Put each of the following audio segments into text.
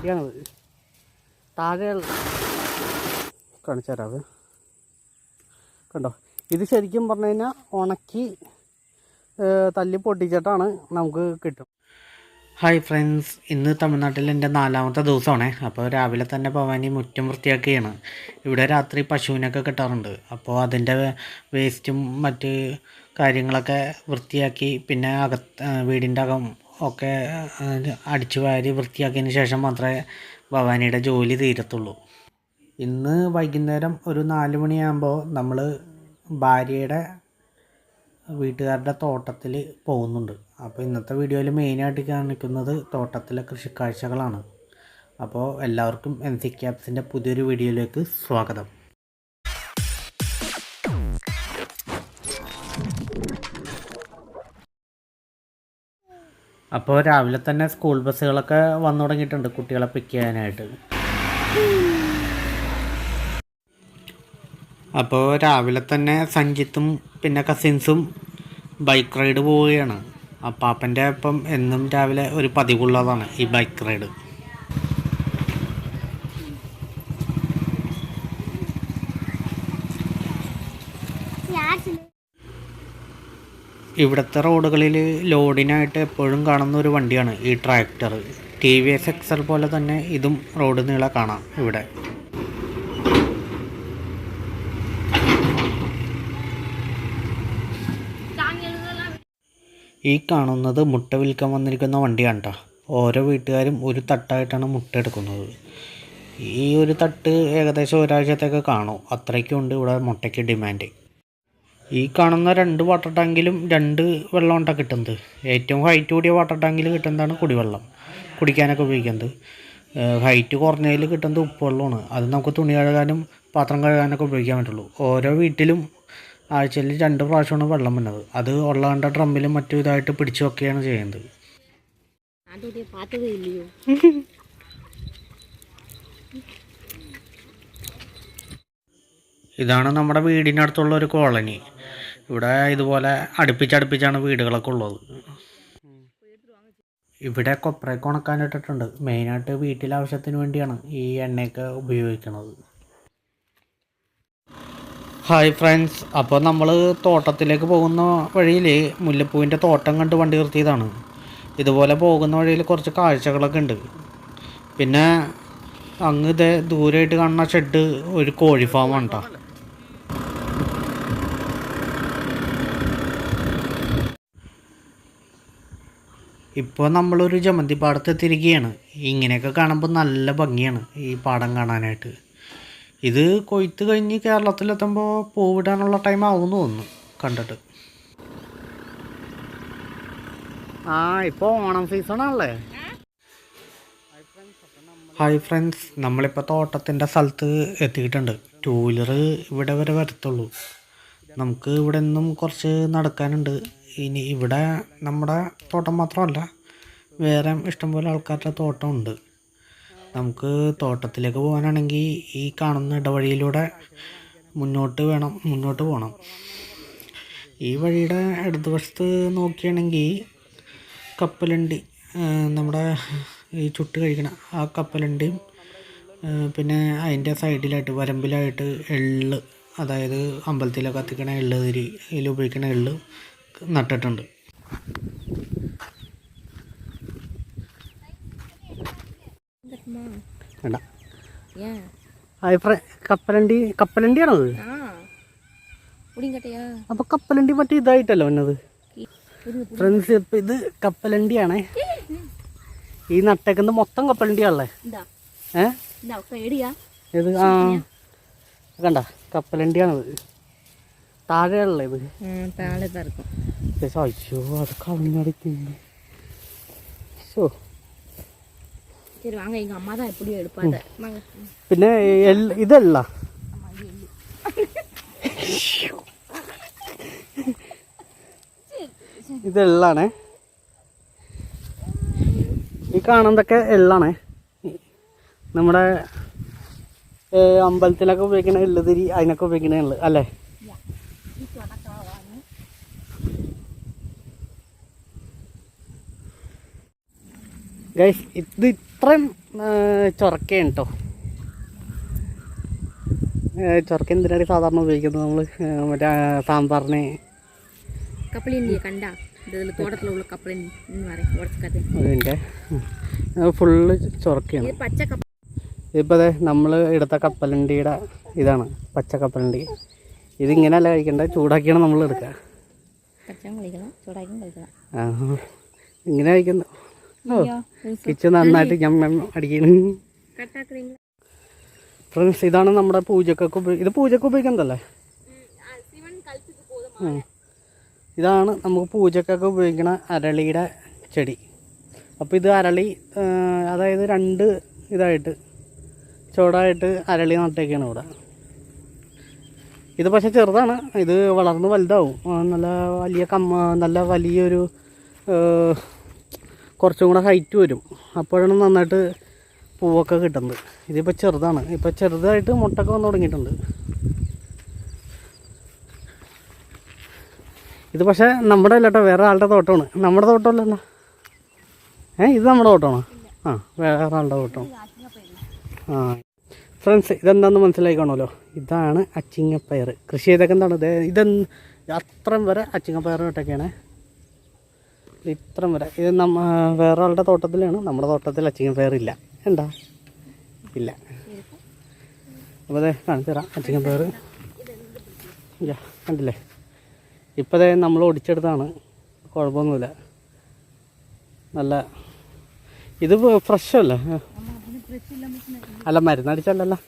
വണ്ടിയാണത് താഴെ കാണിച്ചു തരാവേ കണ്ടോ? ഇത് ശരിക്കും പറഞ്ഞു കഴിഞ്ഞാൽ ഉണക്കി തല്ലി പൊട്ടിച്ചിട്ടാണ് നമുക്ക് കിട്ടും. ഹായ് ഫ്രണ്ട്സ് ഇന്ന് തമിഴ്നാട്ടിൽ എന്റെ നാലാമത്തെ ദിവസമാണ്. അപ്പോൾ രാവിലെ തന്നെ ഭവാനി മുറ്റം വൃത്തിയാക്കുകയാണ്. ഇവിടെ രാത്രി പശുവിനൊക്കെ കിട്ടാറുണ്ട്. അപ്പോൾ അതിന്റെ വേസ്റ്റും മറ്റ് കാര്യങ്ങളൊക്കെ വൃത്തിയാക്കി പിന്നെ അകത്ത് വീടിന്റെ അകം ഒക്കെ അടിച്ചു വാരി വൃത്തിയാക്കിയതിന് ശേഷം മാത്രമേ ഭവാനിയുടെ ജോലി തീരത്തുള്ളൂ. ഇന്ന് വൈകുന്നേരം ഒരു നാല് മണിയാകുമ്പോൾ നമ്മൾ ഭാര്യയുടെ വീട്ടുകാരുടെ തോട്ടത്തിൽ പോകുന്നുണ്ട്. അപ്പോൾ ഇന്നത്തെ വീഡിയോയിൽ മെയിനായിട്ട് കാണിക്കുന്നത് തോട്ടത്തിലെ കൃഷിക്കാഴ്ചകളാണ്. അപ്പോൾ എല്ലാവർക്കും എൻ സി ക്യാപ്സിന്റെ പുതിയൊരു വീഡിയോയിലേക്ക് സ്വാഗതം. അപ്പോൾ രാവിലെ തന്നെ സ്കൂൾ ബസ്സുകളൊക്കെ വന്നു തുടങ്ങിയിട്ടുണ്ട് കുട്ടികളെ പിക്ക് ചെയ്യാനായിട്ട്. അപ്പോൾ രാവിലെ തന്നെ സഞ്ജിത്തും പിന്നെ കസിൻസും ബൈക്ക് റൈഡ് പോവുകയാണ്. അപ്പാപ്പന്റെ ഒപ്പം എന്നും രാവിലെ ഒരു പതിവുള്ളതാണ് ഈ ബൈക്ക് റൈഡ് ഇവിടുത്തെ റോഡുകളിൽ ലോഡിനായിട്ട് എപ്പോഴും കാണുന്ന ഒരു വണ്ടിയാണ് ഈ tractor. T V S XL പോലെ തന്നെ ഇതും റോഡ് നീള കാണാം ഇവിടെ. ഈ കാണുന്നത് മുട്ട വിൽക്കാൻ വന്നിരിക്കുന്ന വണ്ടിയാണ് കേട്ടോ ഓരോ വീട്ടുകാരും ഒരു തട്ടായിട്ടാണ് മുട്ട എടുക്കുന്നത്. ഈ ഒരു തട്ട് ഏകദേശം ഒരാഴ്ചത്തേക്ക് കാണും. അത്രയ്ക്കുണ്ട് ഇവിടെ മുട്ടയ്ക്ക് ഡിമാൻഡ്. ഈ കാണുന്ന രണ്ട് വാട്ടർ ടാങ്കിലും രണ്ട് വെള്ളമുണ്ടാണ് കിട്ടുന്നത്. ഏറ്റവും ഹൈറ്റ് കൂടിയ വാട്ടർ ടാങ്കിൽ കിട്ടുന്നതാണ് കുടിവെള്ളം കുടിക്കാനൊക്കെ ഉപയോഗിക്കുന്നത്. ഹൈറ്റ് കുറഞ്ഞതിൽ കിട്ടുന്നത് ഉപ്പുവെള്ളമാണ്. അത് നമുക്ക് തുണി കഴുകാനും പാത്രം കഴുകാനൊക്കെ ഉപയോഗിക്കാൻ പറ്റുള്ളൂ. ഓരോ വീട്ടിലും ആഴ്ചയിൽ രണ്ട് പ്രാവശ്യമാണ് വെള്ളം വന്നത്. അത് ഉള്ള ഡ്രമ്മിലും മറ്റു ഇതായിട്ട് പിടിച്ചു വെക്കുകയാണ് ചെയ്യുന്നത്. ഇതാണ് നമ്മുടെ വീടിനടുത്തുള്ള ഒരു കോളനി. ഇവിടെ ഇതുപോലെ അടുപ്പിച്ചടുപ്പിച്ചാണ് വീടുകളൊക്കെ ഉള്ളത്. ഇവിടെ കൊപ്രയൊക്കെ ഉണക്കാനിട്ടിട്ടുണ്ട്. മെയിനായിട്ട് വീട്ടിലെ ആവശ്യത്തിന് വേണ്ടിയാണ് ഈ എണ്ണയൊക്കെ ഉപയോഗിക്കുന്നത്. ഹായ് ഫ്രണ്ട്സ് അപ്പോൾ നമ്മൾ തോട്ടത്തിലേക്ക് പോകുന്ന വഴിയിൽ മുല്ലപ്പൂവിന്റെ തോട്ടം കണ്ട് വണ്ടി നിർത്തിയതാണ്. ഇതുപോലെ പോകുന്ന വഴിയിൽ കുറച്ച് കാഴ്ചകളൊക്കെ ഉണ്ട്. പിന്നെ അങ്ങ് ഇതേ ദൂരമായിട്ട് കാണുന്ന ഷെഡ് ഒരു കോഴി ഫാമാണ് കേട്ടോ ഇപ്പോൾ നമ്മളൊരു ജമന്തി പാടത്ത് എത്തിയിരിക്കുകയാണ് ഇങ്ങനെയൊക്കെ കാണുമ്പോൾ നല്ല ഭംഗിയാണ് ഈ പാടം കാണാനായിട്ട്. ഇത് കൊയ്ത്ത് കഴിഞ്ഞ് കേരളത്തിലെത്തുമ്പോൾ പൂവിടാനുള്ള ടൈം ആവുമെന്ന് തോന്നുന്നു കണ്ടിട്ട്. ആ ഇപ്പോൾ ഓണം സീസണാണല്ലേ ഹായ് ഫ്രണ്ട്സ് നമ്മളിപ്പോൾ തോട്ടത്തിന്റെ സ്ഥലത്ത് എത്തിയിട്ടുണ്ട്. ടൂ വീലർ ഇവിടെ വരെ വരത്തുള്ളൂ. നമുക്ക് ഇവിടെ നിന്നും കുറച്ച് നടക്കാനുണ്ട്. ഇനി ഇവിടെ നമ്മുടെ തോട്ടം മാത്രമല്ല വേറെ ഇഷ്ടംപോലെ ആൾക്കാരുടെ തോട്ടമുണ്ട്. നമുക്ക് തോട്ടത്തിലേക്ക് പോകാനാണെങ്കിൽ ഈ കാണുന്ന ഇടവഴിയിലൂടെ മുന്നോട്ട് വേണം മുന്നോട്ട് പോകണം. ഈ വഴിയുടെ ഇടതുവശത്ത് നോക്കുകയാണെങ്കിൽ കപ്പലണ്ടി നമ്മുടെ ഈ ചുട്ട് കഴിക്കണ ആ കപ്പലണ്ടിയും പിന്നെ അതിന്റെ സൈഡിലായിട്ട് വരമ്പിലായിട്ട് എള്ള് അതായത് അമ്പലത്തിലൊക്കെ കത്തിക്കണ എള്ള് തിരി ഇതിൽ ഉപയോഗിക്കണ എള്ള് നട്ടിട്ടുണ്ട്. കപ്പലണ്ടി കപ്പലണ്ടിയാണോ അത് അപ്പൊ കപ്പലണ്ടി മറ്റേ ഇതായിട്ടല്ലോ എന്നത് ഫ്രണ്ട്സ് ഇപ്പൊ ഇത് കപ്പലണ്ടിയാണേ. ഈ നട്ടേക്കുന്നത് മൊത്തം കപ്പലണ്ടിയാണല്ലേ? ഏഹ് ഇത് ആ. കണ്ട കപ്പലണ്ടിയാണത്. താഴെയാണല്ലേ താഴെ അയ്യോ അത് കളഞ്ഞടക്കുന്നു പിന്നെ ഇതല്ല. ഇത് എള്ളാണേ ഈ കാണുന്നതൊക്കെ എള്ളാണേ. നമ്മുടെ അമ്പലത്തിലൊക്കെ ഉപയോഗിക്കണ എള്ളുതിരി അതിനൊക്കെ ഉപയോഗിക്കണ എള്ളു അല്ലേ? ഗൈസ് ഇത് ഇത്രയും ചൊറക്കയാണ് കേട്ടോ ചൊറക്ക എന്തിനാണ് സാധാരണ ഉപയോഗിക്കുന്നത് നമ്മൾ മറ്റേ സാമ്പാറിന്. കണ്ട? തോട്ടത്തിലുള്ള എന്ന് പറയും അതിന്റെ ഫുള്ള് ചൊറക്കയാണ്. ഇപ്പം പച്ച അതെ നമ്മൾ എടുത്ത കപ്പലണ്ടിയുടെ ഇതാണ് പച്ച കപ്പലണ്ടി ഇതിങ്ങനെയല്ല കഴിക്കണ്ട ചൂടാക്കിയാണ് നമ്മൾ എടുക്കുക. ഇങ്ങനെ കഴിക്കുന്നു. ഓ നന്നായിട്ട് ഞാൻ അടിക്കുന്നു. ഫ്രണ്ട്സ് ഇതാണ് നമ്മുടെ പൂജക്കൊക്കെ ഉപയോഗിക്കുന്നത് ഇത് പൂജക്ക് ഉപയോഗിക്കുന്നതല്ലേ? ഇതാണ് നമുക്ക് പൂജക്കൊക്കെ ഉപയോഗിക്കുന്ന അരളിയുടെ ചെടി. അപ്പോൾ ഇത് അരളി അതായത് രണ്ട് ഇതായിട്ട് ചുവടായിട്ട് അരളി നട്ടേക്കാണ് ഇവിടെ. ഇത് പക്ഷേ ചെറുതാണ്. ഇത് വളർന്ന് വലുതാവും. നല്ല വലിയ കമ്മ നല്ല വലിയൊരു കുറച്ചും കൂടെ ഹൈറ്റ് വരും. അപ്പോഴാണ് നന്നായിട്ട് പൂവൊക്കെ കിട്ടുന്നത്. ഇതിപ്പോൾ ചെറുതാണ്. ഇപ്പോൾ ചെറുതായിട്ട് മുട്ടൊക്കെ വന്ന് തുടങ്ങിയിട്ടുണ്ട്. ഇത് പക്ഷേ നമ്മുടെ അല്ല കേട്ടോ വേറെ ആളുടെ തോട്ടമാണ്. നമ്മുടെ തോട്ടമല്ലല്ലോ ഏ ഇത് നമ്മുടെ തോട്ടമാണ്? ആ വേറെ ആളുടെ തോട്ടം. ആ. ഫ്രണ്ട്സ് ഇതെന്താണെന്ന് മനസ്സിലായിക്കാണല്ലോ ഇതാണ് അച്ചിങ്ങപ്പയർ കൃഷി ചെയ്തൊക്കെ എന്താണ് ഇത് ഇതെന്ത്? അത്രയും വരെ അച്ചിങ്ങപ്പയർ ഇട്ടൊക്കെയാണ്. ഇത്രയും വരെ. ഇത് നമ്മ വേറെ ആളുടെ തോട്ടത്തിലാണ്. നമ്മുടെ തോട്ടത്തിൽ അച്ചിങ്ങൻ പേറില്ല എന്താ? ഇല്ല. അപ്പോൾ അതെ കാണിച്ചു തരാം അച്ചിങ്ങൻ പേർ കണ്ടില്ലേ? ഇപ്പോൾ ദേ നമ്മൾ ഒടിച്ചെടുത്താണ് കുഴപ്പമൊന്നുമില്ല. നല്ല ഇത് ഫ്രഷ് അല്ലേ? മരുന്നടിച്ചല്ലല്ലോ.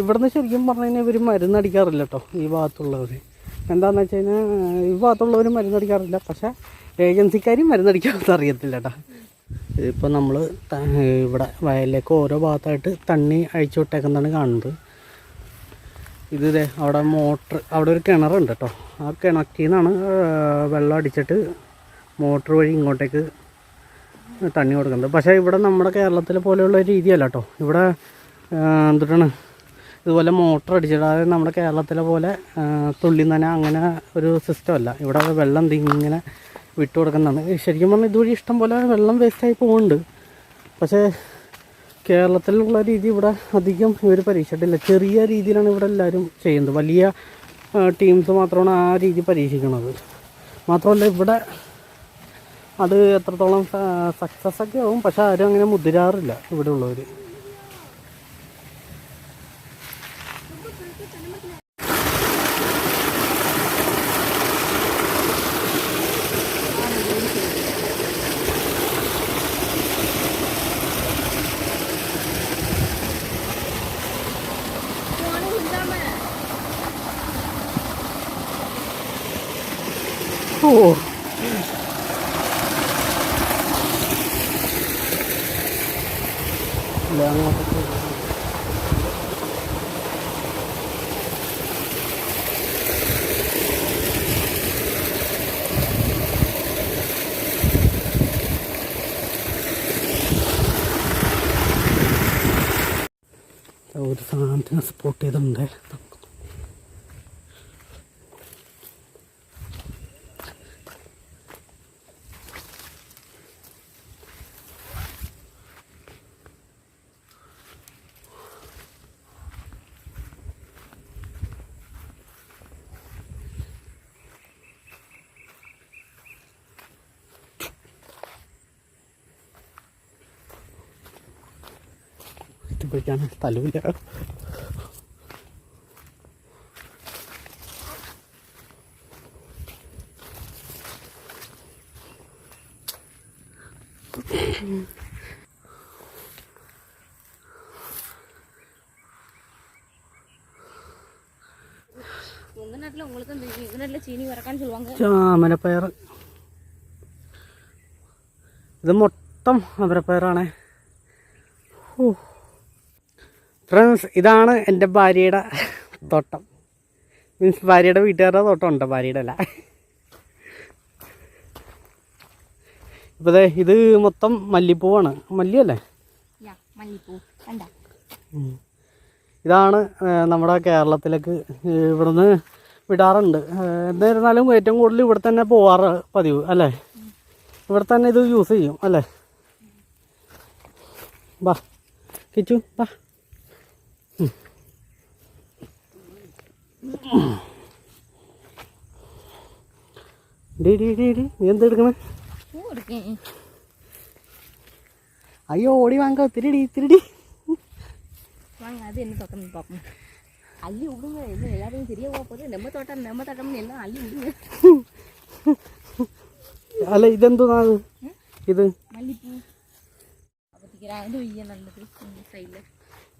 ഇവിടുന്ന് ശരിക്കും പറഞ്ഞു കഴിഞ്ഞാൽ ഇവർ മരുന്നടിക്കാറില്ല കേട്ടോ ഈ ഭാഗത്തുള്ളവർ എന്താണെന്ന് വെച്ച് കഴിഞ്ഞാൽ ഈ ഭാഗത്തുള്ളവരും മരുന്നടിക്കാറില്ല പക്ഷേ ഏജൻസിക്കാരും മരുന്നടിക്കാമെന്ന് അറിയത്തില്ല കേട്ടോ ഇതിപ്പോൾ നമ്മൾ ഇവിടെ വയലിലേക്ക് ഓരോ ഭാഗത്തായിട്ട് തണ്ണി അഴിച്ചു വിട്ടേക്കുന്നതാണ് കാണുന്നത്. ഇത് അവിടെ മോട്ടർ അവിടെ ഒരു കിണറുണ്ട് കേട്ടോ ആ കിണറ്റിൽ നിന്നാണ് വെള്ളം അടിച്ചിട്ട് മോട്ടർ വഴി ഇങ്ങോട്ടേക്ക് തണ്ണി കൊടുക്കുന്നത്. പക്ഷേ ഇവിടെ നമ്മുടെ കേരളത്തിലെ പോലെയുള്ള രീതിയല്ല കേട്ടോ ഇവിടെ എന്തുട്ടാണ് ഇതുപോലെ മോട്ടർ അടിച്ചിടാതെ നമ്മുടെ കേരളത്തിലെ പോലെ തുള്ളി നന അങ്ങനെ ഒരു സിസ്റ്റം അല്ല. ഇവിടെ വെള്ളം ഇങ്ങനെ വിട്ടു കൊടുക്കുന്നതാണ്. ശരിക്കും പറഞ്ഞാൽ ഇതുവഴി ഇഷ്ടം പോലെ വെള്ളം വേസ്റ്റായി പോകുന്നുണ്ട് പക്ഷേ കേരളത്തിലുള്ള രീതി ഇവിടെ അധികം ഇവർ പരീക്ഷിച്ചിട്ടില്ല. ചെറിയ രീതിയിലാണ് ഇവിടെ എല്ലാവരും ചെയ്യുന്നത്. വലിയ ടീംസ് മാത്രമാണ് ആ രീതി പരീക്ഷിക്കുന്നത് മാത്രമല്ല ഇവിടെ അത് എത്രത്തോളം സക്സസ് ഒക്കെ ആവും പക്ഷെ ആരും അങ്ങനെ മുതിരാറില്ല ഇവിടെ ഉള്ളവർ കെട്ടിപ്പിടിക്കാൻ സ്ഥലമില്ല ചാമരപ്പയർ ഇത് മൊത്തം അവരപ്പയറാണേ ഓ ഫ്രണ്ട്സ് ഇതാണ് എന്റെ ഭാര്യയുടെ തോട്ടം. മീൻസ് ഭാര്യയുടെ വീട്ടുകാരുടെ തോട്ടം ഉണ്ട് ഭാര്യയുടെ അല്ല. ഇപ്പോൾ ഇത് മൊത്തം മല്ലിപ്പൂവാണ്. മല്ലിയല്ലേ ഇതാണ് നമ്മുടെ കേരളത്തിലേക്ക് ഇവിടുന്ന് വിടാറുണ്ട്. എന്നിരുന്നാലും ഏറ്റവും കൂടുതൽ ഇവിടെ തന്നെ പോവാറ് പതിവ് അല്ലേ? ഇവിടെ തന്നെ ഇത് യൂസ് ചെയ്യും അല്ലേ? ബാ കിച്ചു ബാ. ഡി ഡി ഡി ഡി. നീ എന്താ എടുക്കണേ? അയ്യോ ഓടി വാങ്ങാ. തിരിടി തിരിടി. അത് എന്നെ തൊട്ടണം പാപ്പം. അല്ലി വിടുങ്ങ എന്നെ എല്ലാവരും തിരികെ പോകാൻ പോലെ നെമ്മ തോട്ടം നെമ്മ തട്ടം എല്ലാം അല്ലി വിടുങ്ങ അല്ല ഇതെന്തോന്നാ ഇത്? മല്ലിപ്പൂ.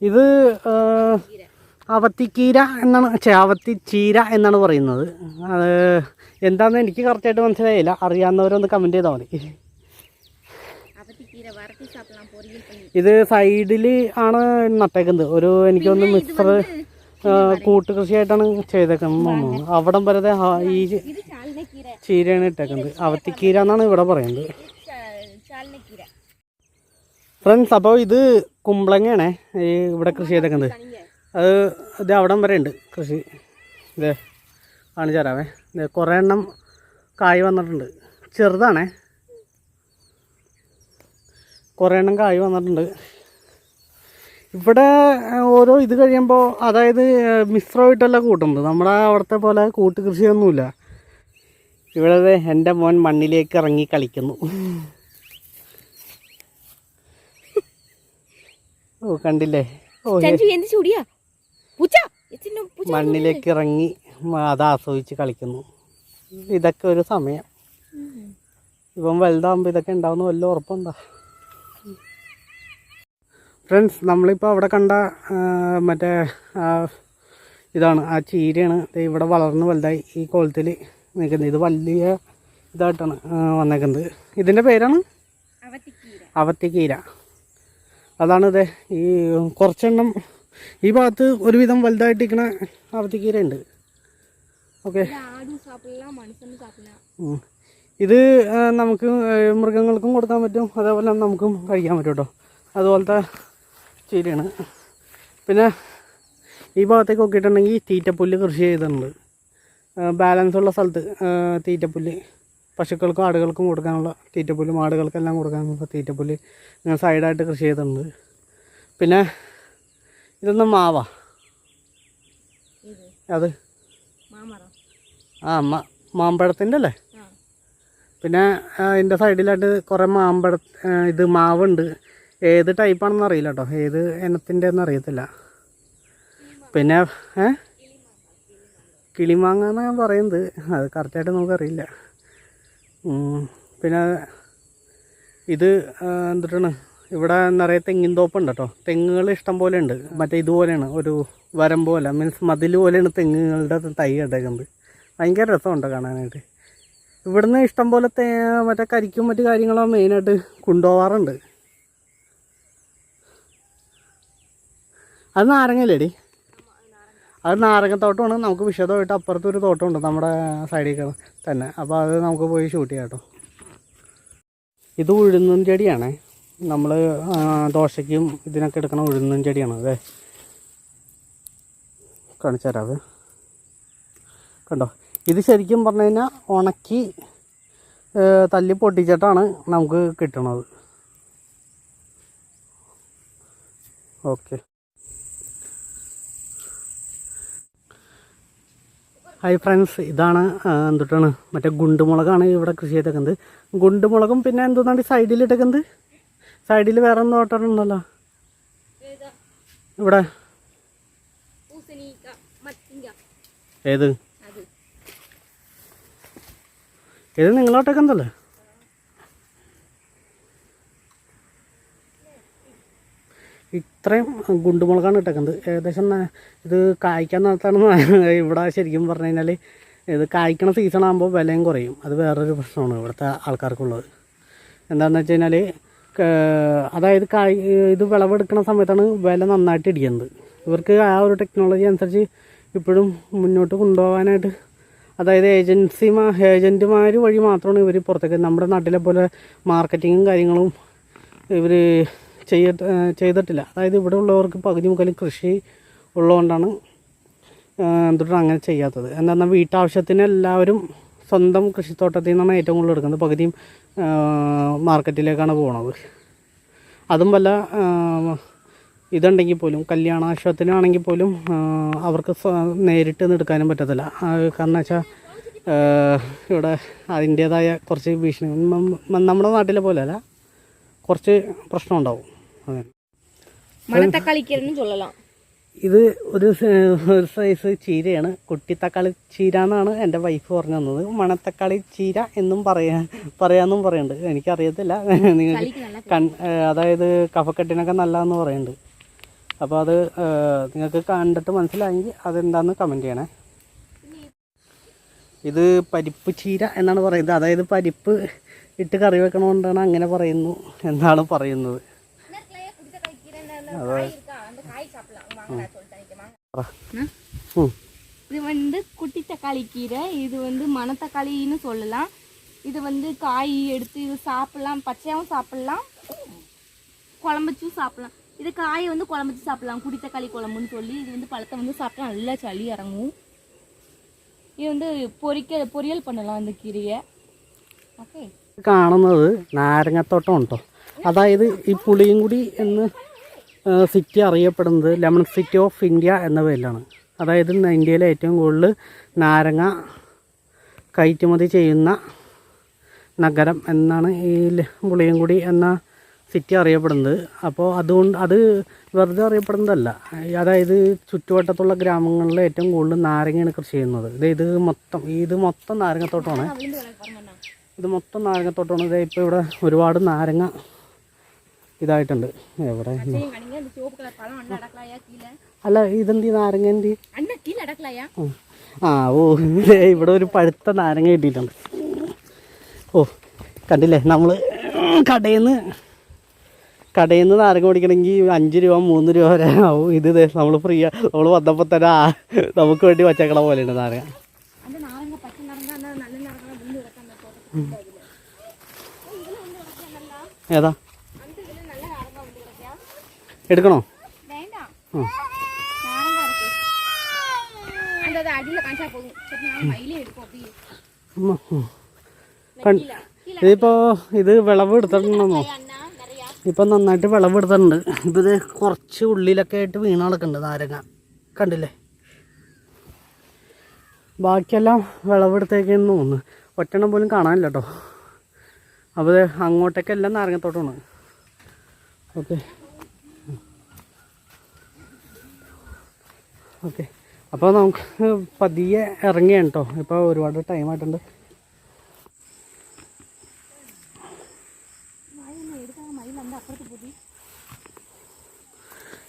ഇത് അവത്തിക്കീര എന്നാണ് പക്ഷേ അവത്തി ചീര എന്നാണ് പറയുന്നത്. അത് എന്താണെന്ന് എനിക്ക് കറക്റ്റായിട്ട് മനസ്സിലായില്ല. അറിയാവുന്നവരൊന്ന് കമന്റ് ചെയ്താൽ മതി. ഇത് സൈഡിൽ ആണ് നട്ടേക്കുന്നത്. ഒരു എനിക്കൊന്ന് മിക്സർ കൂട്ടുകൃഷിയായിട്ടാണ് ചെയ്തേക്കുന്നത് അവിടെ വരതെ ഈ ചീരയാണ് ഇട്ടേക്കുന്നത്. അവത്തിക്കീര എന്നാണ് ഇവിടെ പറയുന്നത്. ഫ്രണ്ട്സ് അപ്പോൾ ഇത് കുമ്പളങ്ങയാണേ. ഇവിടെ കൃഷി ചെയ്തേക്കുന്നത്. അത് ഇത് അവിടം വരെ ഉണ്ട് കൃഷി. ഇതേ കാണിച്ചു തരാമേ ഇതേ കുറേ എണ്ണം കായ് വന്നിട്ടുണ്ട്. ചെറുതാണേ. കുറേ എണ്ണം കായ് വന്നിട്ടുണ്ട്. ഇവിടെ ഓരോ ഇത് കഴിയുമ്പോൾ അതായത് മിശ്രമായിട്ടല്ല കൂട്ടുന്നത്. നമ്മുടെ അവിടുത്തെ പോലെ കൂട്ട് കൃഷിയൊന്നുമില്ല. ഇവിടെ എന്റെ മോൻ മണ്ണിലേക്ക് ഇറങ്ങി കളിക്കുന്നു. ഓ കണ്ടില്ലേ? ഓ ചൂടിയാ? മണ്ണിലേക്ക് ഇറങ്ങി അത് ആസ്വദിച്ച് കളിക്കുന്നു. ഇതൊക്കെ ഒരു സമയം. ഇപ്പം വലുതാകുമ്പോൾ ഇതൊക്കെ ഉണ്ടാവുന്ന വല്ല ഉറപ്പുണ്ടോ ഫ്രണ്ട്സ് നമ്മളിപ്പോൾ അവിടെ കണ്ട മറ്റേ ഇതാണ് ആ ചീരയാണ്. ഇവിടെ വളർന്ന് വലുതായി ഈ കോളത്തിൽ നിൽക്കുന്നത്. ഇത് വലിയ ഇതായിട്ടാണ് വന്നേക്കുന്നത്. ഇതിന്റെ പേരാണ്? അവത്തിക്കീര. അതാണ് ഇത് ഈ കുറച്ചെണ്ണം ഈ ഭാഗത്ത് ഒരുവിധം വലുതായിട്ട് ഇരിക്കണ ആവത്തിക്കീരയുണ്ട്. ഓക്കെ. ഇത് നമുക്ക് മൃഗങ്ങൾക്കും കൊടുക്കാൻ പറ്റും. അതേപോലെ നമുക്കും കഴിക്കാൻ പറ്റും കേട്ടോ അതുപോലത്തെ ചീരയാണ്. പിന്നെ ഈ ഭാഗത്തേക്ക് നോക്കിയിട്ടുണ്ടെങ്കിൽ തീറ്റപ്പുല്ല് കൃഷി ചെയ്തിട്ടുണ്ട്. ബാലൻസ് ഉള്ള സ്ഥലത്ത് തീറ്റപ്പുല്ല്. പശുക്കൾക്കും ആടുകൾക്കും കൊടുക്കാനുള്ള തീറ്റപ്പുല്ലും ആടുകൾക്കെല്ലാം കൊടുക്കാനുള്ള തീറ്റപ്പുല്ല് ഇങ്ങനെ സൈഡായിട്ട് കൃഷി ചെയ്തിട്ടുണ്ട്. പിന്നെ ഇതൊന്നും മാവാ. അത്? ആ മാ മാമ്പഴത്തിന്റെ അല്ലേ പിന്നെ അതിന്റെ സൈഡിലായിട്ട് കുറേ മാമ്പഴ ഇത് മാവുണ്ട്. ഏത് ടൈപ്പാണെന്ന് അറിയില്ല കേട്ടോ. ഏത് ഇനത്തിന്റെ എന്ന് അറിയത്തില്ല പിന്നെ ഏ? കിളിമാങ്ങ. എന്നാണ് ഞാൻ പറയുന്നത്. അത് കറക്റ്റായിട്ട് നമുക്കറിയില്ല. പിന്നെ ഇത് എന്തിട്ടാണ്? ഇവിടെ നിറയെ തെങ്ങിൻ തോപ്പുണ്ട് കേട്ടോ. തെങ്ങുകൾ ഇഷ്ടം പോലെ ഉണ്ട്. മറ്റേ ഇതുപോലെയാണ് ഒരു വരം പോലെ മീൻസ് മതിൽ പോലെയാണ് തെങ്ങുകളുടെ തൈ ഇട്ടേക്കുന്നത് ഭയങ്കര രസമുണ്ട് കാണാനായിട്ട്. ഇവിടുന്ന് ഇഷ്ടം പോലെ തേ മറ്റേ കരിക്കും മറ്റു കാര്യങ്ങളോ മെയിനായിട്ട് കൊണ്ടുപോകാറുണ്ട് അത് നാരങ്ങയില്ലേടി? അത് നാരങ്ങത്തോട്ടമാണ് നമുക്ക് വിശദമായിട്ട് അപ്പുറത്ത് ഒരു തോട്ടമുണ്ട് നമ്മുടെ സൈഡിൽ തന്നെ. അപ്പോൾ അത് നമുക്ക് പോയി ഷൂട്ട് ചെയ്യാം കേട്ടോ. ഇത് ഉഴുന്നും ചെടിയാണേ. നമ്മൾ ദോശയ്ക്കും ഇതിനൊക്കെ എടുക്കണ ഉഴുന്നും ചെടിയാണ്. അതെ. കാണിച്ചു തരാവേ കണ്ടോ? ഇത് ശരിക്കും പറഞ്ഞു കഴിഞ്ഞാൽ ഉണക്കി തല്ലി പൊട്ടിച്ചിട്ടാണ് നമുക്ക് കിട്ടണത്. ഓക്കെ. ഹായ് ഫ്രണ്ട്സ് ഇതാണ് എന്തുട്ടാണ്? മറ്റേ ഗുണ്ടുമുളകാണ് ഇവിടെ കൃഷി ചെയ്തേക്കുന്നത്. ഗുണ്ടുമുളകും പിന്നെ എന്തുന്നാണ് സൈഡിൽ ഇട്ടേക്കുന്നത് സൈഡിൽ വേറെ ഒന്നും ഓട്ടറുണ്ടല്ലോ ഇവിടെ? ഏത്? ഏത് നിങ്ങളോട്ടൊക്കെ എന്തല്ലേ? ഇത്രയും ഗുണ്ടുമുളകാണ് ഇട്ടേക്കുന്നത്. ഏകദേശം ഇത് കായ്ക്കാൻ നടത്താണെന്ന് ഇവിടെ ശരിക്കും പറഞ്ഞു കഴിഞ്ഞാൽ ഇത് കായ്ക്കണ സീസൺ ആകുമ്പോൾ വിലയും കുറയും. അത് വേറൊരു പ്രശ്നമാണ് ഇവിടുത്തെ ആൾക്കാർക്കുള്ളത്. എന്താണെന്ന് വെച്ച് കഴിഞ്ഞാൽ അതായത് ഇത് വിളവെടുക്കുന്ന സമയത്താണ് വില നന്നായിട്ട് ഇടിക്കുന്നത് ഇവർക്ക് ആ ഒരു ടെക്നോളജി അനുസരിച്ച് ഇപ്പോഴും മുന്നോട്ട് കൊണ്ടുപോകാനായിട്ട് അതായത് ഏജൻസി ഏജന്റുമാർ വഴി മാത്രമാണ് ഇവർ പുറത്തേക്ക് നമ്മുടെ നാട്ടിലെ പോലെ മാർക്കറ്റിങ്ങും കാര്യങ്ങളും ഇവർ ചെയ്യ ചെയ്തിട്ടില്ല. അതായത് ഇവിടെ ഉള്ളവർക്ക് പകുതി മുക്കാലും കൃഷി ഉള്ളതുകൊണ്ടാണ് എന്തുകൊണ്ടാണ് അങ്ങനെ ചെയ്യാത്തത്. എന്താണെന്നാൽ വീട്ടാവശ്യത്തിന് എല്ലാവരും സ്വന്തം കൃഷിത്തോട്ടത്തിൽ നിന്നാണ് ഏറ്റവും കൂടുതൽ എടുക്കുന്നത്. പകുതിയും മാർക്കറ്റിലേക്കാണ് പോകുന്നത് അതും വല്ല ഇതുണ്ടെങ്കിൽ പോലും കല്യാണാശ്വത്തിനാണെങ്കിൽ പോലും അവർക്ക് നേരിട്ട് എടുക്കാനും പറ്റത്തില്ല. കാരണം വെച്ചാൽ ഇവിടെ അതിന്റേതായ കുറച്ച് ഭീഷണി. നമ്മുടെ നാട്ടിലെ പോലെയല്ല കുറച്ച് പ്രശ്നമുണ്ടാവും അതെ. മണത്തക്കാളിക്കലെന്ന് ചൊല്ലാം ഇത് ഒരു ഒരു സൈസ് ചീരയാണ്. കുട്ടി തക്കാളി ചീര എന്നാണ് എന്റെ വൈഫ് പറഞ്ഞു തന്നത്. മണത്തക്കാളി ചീര എന്നും പറയാ പറയാമെന്നും പറയുന്നുണ്ട്. എനിക്കറിയത്തില്ല. നിങ്ങൾ കൺ അതായത് കഫക്കെട്ടിനൊക്കെ നല്ലതെന്ന് പറയുന്നുണ്ട്. അപ്പോൾ അത് നിങ്ങൾക്ക് കണ്ടിട്ട് മനസ്സിലായെങ്കിൽ അതെന്താണെന്ന് കമന്റ് ചെയ്യണേ. ഇത് പരിപ്പ് ചീര എന്നാണ് പറയുന്നത്. അതായത് പരിപ്പ് ഇട്ട് കറി വെക്കണോണ്ടാണ് അങ്ങനെ പറയുന്നു എന്നാണ് പറയുന്നത്. അതായത് ഉം. இது வந்து குட்டி தக்காளி கீரை இது வந்து மணத்தக்காளின்னு சொல்லலாம் இது வந்து காய் எடுத்து இது சாப்பிடலாம் பச்சையாகவும் சாப்பிடலாம் குழம்பு வச்சும் சாப்பிடலாம் இது காயை வந்து குழம்பு வச்சு சாப்பிடலாம் குடி தக்காளி குழம்புன்னு சொல்லி இது வந்து பழத்தை வந்து சாப்பிட்டா நல்லா சளி இறங்கும் இது வந்து பொரிக்க பொரியல் பண்ணலாம் இந்த கீரையை ஓகே കാണുന്നത് നാരങ്ങത്തോട്ടം കേട്ടോ അതായത് ഈ പുളിയൻകുടി എന്ന് സിറ്റി അറിയപ്പെടുന്നത് ലെമൺ സിറ്റി ഓഫ് ഇന്ത്യ എന്ന പേരിലാണ്. അതായത് ഇന്ത്യയിലെ ഏറ്റവും കൂടുതൽ നാരങ്ങ കയറ്റുമതി ചെയ്യുന്ന നഗരം എന്നാണ് ഈ പുളിയങ്കുടി എന്ന സിറ്റി അറിയപ്പെടുന്നത്. അപ്പോൾ അതുകൊണ്ട് അത് വെറുതെ അറിയപ്പെടുന്നതല്ല. അതായത് ചുറ്റുവട്ടത്തുള്ള ഗ്രാമങ്ങളിൽ ഏറ്റവും കൂടുതൽ നാരങ്ങയാണ് കൃഷി ചെയ്യുന്നത്. ഇത് ഇത് മൊത്തം ഇത് മൊത്തം നാരങ്ങത്തോട്ടമാണ് ഇത് മൊത്തം നാരങ്ങത്തോട്ടമാണ് ഇതേ ഇപ്പോൾ ഇവിടെ ഒരുപാട് നാരങ്ങ ഇതായിട്ടുണ്ട്. എവിടെ? അല്ല ഇതെന്തി നാരങ്ങന്റെ ആ. ഓ ഇവിടെ ഒരു പഴുത്ത നാരങ്ങ കിട്ടിയിട്ടുണ്ട്. ഓ കണ്ടില്ലേ? നമ്മൾ കടയിൽ നിന്ന് കടയിൽ നിന്ന് നാരങ്ങ മേടിക്കണമെങ്കിൽ അഞ്ച് രൂപ മൂന്ന് രൂപ വരെ ആവും. ഇത് നമ്മൾ ഫ്രീ നമ്മൾ വന്നപ്പോൾ തന്നെ നമുക്ക് വേണ്ടി വച്ചേക്കള പോലെയുണ്ട് നാരങ്ങ. ഏതാ? എടുക്കണോ? ഇതിപ്പോ ഇത് വിളവ് എടുത്തിട്ടുണ്ടെന്നോ? ഇപ്പൊ നന്നായിട്ട് വിളവ് എടുത്തിട്ടുണ്ട്. ഇപ്പൊ ഇത് കുറച്ച് ഉള്ളിലൊക്കെ ആയിട്ട് വീണ കിടക്കുന്നുണ്ട് നാരങ്ങ. കണ്ടില്ലേ? ബാക്കിയെല്ലാം വിളവെടുത്തേക്കെന്ന് തോന്നുന്നു. ഒറ്റണം പോലും കാണാനില്ല കേട്ടോ. അപ്പോൾ അങ്ങോട്ടേക്കെല്ലാം നാരങ്ങത്തോട്ടമാണ് ഓക്കെ. ഓക്കെ. അപ്പോൾ നമുക്ക് പതിയെ ഇറങ്ങിയാണ് കേട്ടോ ഇപ്പോൾ ഒരുപാട് ടൈം ആയിട്ടുണ്ട്.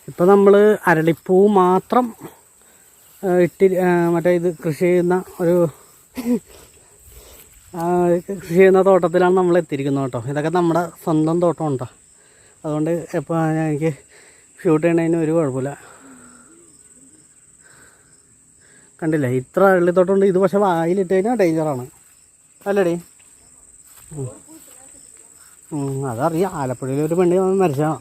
ഇപ്പം നമ്മൾ അരളിപ്പൂ മാത്രം ഇട്ടി മറ്റേ ഇത് കൃഷി ചെയ്യുന്ന ഒരു കൃഷി ചെയ്യുന്ന തോട്ടത്തിലാണ് നമ്മൾ എത്തിയിരിക്കുന്നത് കേട്ടോ ഇതൊക്കെ നമ്മുടെ സ്വന്തം തോട്ടം ഉണ്ടോ? അതുകൊണ്ട് എപ്പോൾ എനിക്ക് ഷൂട്ട് ചെയ്യണതിന് ഒരു കുഴപ്പമില്ല. കണ്ടില്ലേ? ഇത്ര വെള്ളിത്തോട്ടുണ്ട്. ഇത് പക്ഷെ വായിലിട്ട് കഴിഞ്ഞാൽ ഡേഞ്ചറാണ്. അല്ലേ അതറിയാം. ആലപ്പുഴയിൽ ഒരു പെണ്ണി മരിച്ചാണ്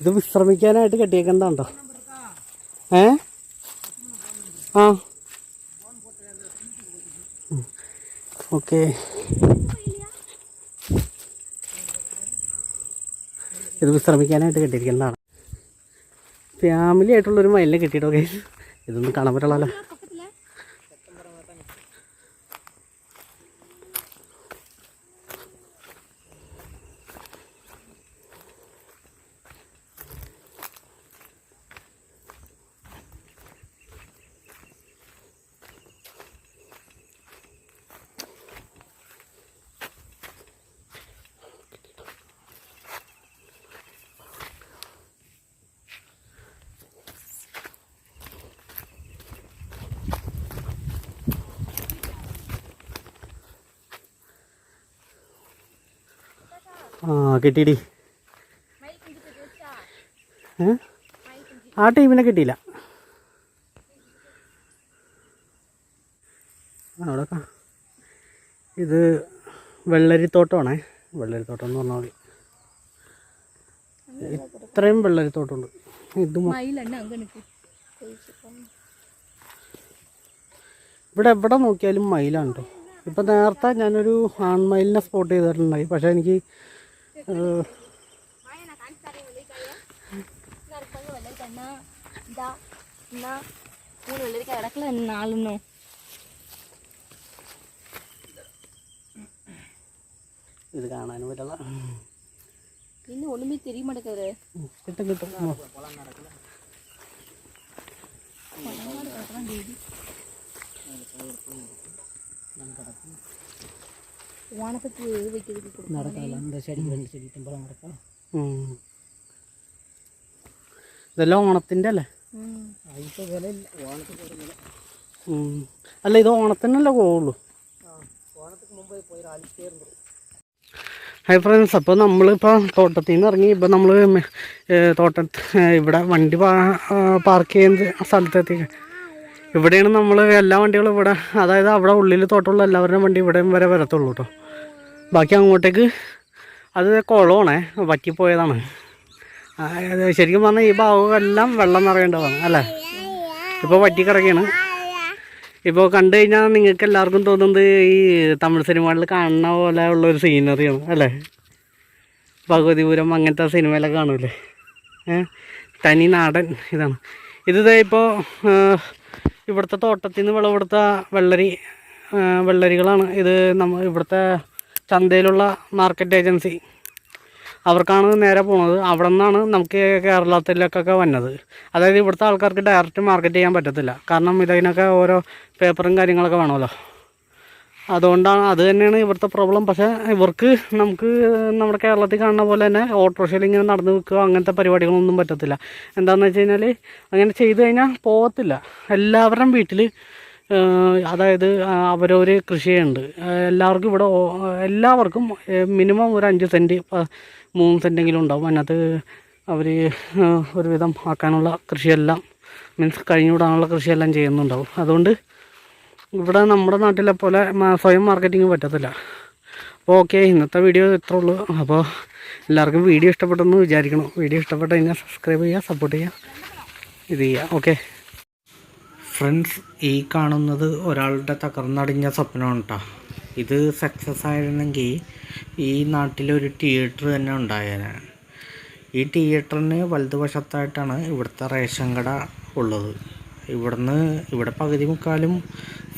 ഇത് വിശ്രമിക്കാനായിട്ട് കെട്ടിയേക്കണ്ടോ ഏ? ആ. ഓക്കേ. ഇത് വിശ്രമിക്കാനായിട്ട് കെട്ടിയിരിക്കുന്നതാണ്. ഫാമിലി ആയിട്ടുള്ളൊരു മയിലിനെ കെട്ടിയിട്ടോ ഗൈസ് ഇതൊന്നും കാണാൻ പറ്റുള്ളല്ലോ ആ കിട്ടിയിടി. ആ ടീമിനെ കിട്ടിയില്ല. അവിടെ ഇത് വെള്ളരിത്തോട്ടമാണേ. വെള്ളരിത്തോട്ടം എന്ന് പറഞ്ഞാൽ മതി. ഇത്രയും വെള്ളരിത്തോട്ടമുണ്ട്. ഇത് ഇവിടെ എവിടെ നോക്കിയാലും മയിലാണ് കേട്ടോ ഇപ്പം നേരത്തെ ഞാനൊരു ആൺമയിലിനെ സ്പോട്ട് ചെയ്തിട്ടുണ്ടായി. പക്ഷേ എനിക്ക് మూడు వెళ్ళరికి అడకల నాలుగు இது காணும் வீட்டெல்லாம் இன்னும் ஒண்ணுமே தெரிய மாட்டேங்குது கிட்ட கிட்ட நடக்கலாம் டெய்லி வானத்துக்கு வைக்கிறதுக்கு கொடுக்கும் നടക്കാല്ല എന്താ ശരി രണ്ട് ശരി ഇട്ടുമ്പോൾ നടക്കാം ഇതെല്ലാം ഓണത്തിൻ്റെ അല്ലേ ഉം. അല്ല ഇത് ഓണത്തിനല്ലേ പോവുള്ളൂ ഹായ് ഫ്രണ്ട്സ് അപ്പോൾ നമ്മളിപ്പോൾ തോട്ടത്തിൽ നിന്ന് ഇറങ്ങി ഇപ്പോൾ നമ്മൾ തോട്ട ഇവിടെ വണ്ടി പാർക്ക് ചെയ്യുന്ന സ്ഥലത്തെത്തി ഇവിടെയാണ് നമ്മൾ എല്ലാ വണ്ടികളും ഇവിടെ അതായത് അവിടെ ഉള്ളിൽ തോട്ടമുള്ള എല്ലാവരുടെയും വണ്ടി ഇവിടെ വരെ വരത്തുള്ളൂ കേട്ടോ ബാക്കി അങ്ങോട്ടേക്ക് അത് കുളമാണേ അത് ശരിക്കും പറഞ്ഞാൽ ഈ ഭാഗമെല്ലാം വെള്ളം നിറയേണ്ടതാണ് അല്ലേ? ഇപ്പോൾ വറ്റിക്കിടക്കാണ് ഇപ്പോൾ കണ്ടു കഴിഞ്ഞാൽ നിങ്ങൾക്ക് എല്ലാവർക്കും തോന്നുന്നത് ഈ തമിഴ് സിനിമകളിൽ കാണുന്ന പോലെ ഉള്ള ഒരു സീനറിയാണ് അല്ലേ? ഭഗവതിപുരം അങ്ങനത്തെ സിനിമയിലൊക്കെ കാണൂലേ? തനി നാടൻ ഇതാണ്. ഇത് ഇപ്പോൾ ഇവിടുത്തെ തോട്ടത്തിൽ നിന്ന് വിളവെടുത്ത വെള്ളരി വെള്ളരികളാണ്. ഇത് നമ്മ ഇവിടുത്തെ ചന്തയിലുള്ള മാർക്കറ്റ് ഏജൻസി. അവർക്കാണ് നേരെ പോണത്. അവിടെ നിന്നാണ് നമുക്ക് കേരളത്തിലേക്കൊക്കെ വന്നത്. അതായത് ഇവിടുത്തെ ആൾക്കാർക്ക് ഡയറക്റ്റ് മാർക്കറ്റ് ചെയ്യാൻ പറ്റത്തില്ല. കാരണം ഇതിനൊക്കെ ഓരോ പേപ്പറും കാര്യങ്ങളൊക്കെ വേണമല്ലോ. അതുകൊണ്ടാണ് അത് തന്നെയാണ് ഇവിടുത്തെ പ്രോബ്ലം പക്ഷേ ഇവർക്ക് നമുക്ക് നമ്മുടെ കേരളത്തിൽ കാണുന്ന പോലെ തന്നെ ഓട്ടോറിക്ഷയിൽ ഇങ്ങനെ നടന്നു നിൽക്കുക അങ്ങനത്തെ പരിപാടികളൊന്നും പറ്റത്തില്ല. എന്താണെന്ന് വെച്ച് കഴിഞ്ഞാൽ അങ്ങനെ ചെയ്തു കഴിഞ്ഞാൽ പോകത്തില്ല എല്ലാവരുടെയും വീട്ടിൽ അതായത് അവരവർ കൃഷി ചെയ്യുന്നുണ്ട് എല്ലാവർക്കും ഇവിടെ എല്ലാവർക്കും മിനിമം ഒരു അഞ്ച് സെന്റ് മൂന്ന് സെന്റെങ്കിലും ഉണ്ടാവും. അതിനകത്ത് അവർ ഒരുവിധം ആക്കാനുള്ള കൃഷിയെല്ലാം മീൻസ് കഴിഞ്ഞുവിടാനുള്ള കൃഷിയെല്ലാം ചെയ്യുന്നുണ്ടാവും. അതുകൊണ്ട് ഇവിടെ നമ്മുടെ നാട്ടിലെ പോലെ സ്വയം മാർക്കറ്റിംഗ് പറ്റത്തില്ല. അപ്പോൾ ഓക്കെ ഇന്നത്തെ വീഡിയോ ഇത്രേ ഉള്ളൂ. അപ്പോൾ എല്ലാവർക്കും വീഡിയോ ഇഷ്ടപ്പെട്ടെന്ന് വിചാരിക്കണം. വീഡിയോ ഇഷ്ടപ്പെട്ട് കഴിഞ്ഞാൽ സബ്സ്ക്രൈബ് ചെയ്യുക സപ്പോർട്ട് ചെയ്യുക ഇത് ചെയ്യുക. ഓക്കെ. ഫ്രണ്ട്സ് ഈ കാണുന്നത് ഒരാളുടെ തകർന്നടിഞ്ഞ സ്വപ്നമാണ് കേട്ടോ ഇത് സക്സസ് ആയിരുന്നെങ്കിൽ ഈ നാട്ടിലൊരു തിയേറ്റർ തന്നെ ഉണ്ടായേനെ. ഈ തിയേറ്ററിന് വലതുവശത്തായിട്ടാണ് ഇവിടുത്തെ റേഷൻ കട ഉള്ളത്. ഇവിടുന്ന് ഇവിടെ പകുതി മുക്കാലും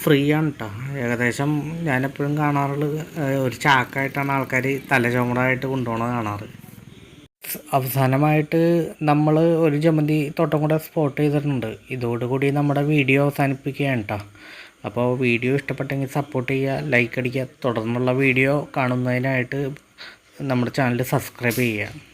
ഫ്രീ ആണ് കേട്ടോ ഏകദേശം ഞാനെപ്പോഴും കാണാറുള്ളത് ഒരു ചാക്കായിട്ടാണ് ആൾക്കാർ തലചുമടായിട്ട് കൊണ്ടുപോകണത് കാണാറ്. അവസാനമായിട്ട് നമ്മൾ ഒരു ജമന്തി തോട്ടം കൂടെ സ്പോട്ട് ചെയ്തിട്ടുണ്ട്. ഇതോടുകൂടി നമ്മുടെ വീഡിയോ അവസാനിപ്പിക്കുകയാണ് കേട്ടോ അപ്പോൾ വീഡിയോ ഇഷ്ടപ്പെട്ടെങ്കിൽ സപ്പോർട്ട് ചെയ്യുക ലൈക്ക് അടിക്കുക തുടർന്നുള്ള വീഡിയോ കാണുന്നതിനായിട്ട് നമ്മുടെ ചാനൽ സബ്സ്ക്രൈബ് ചെയ്യുക.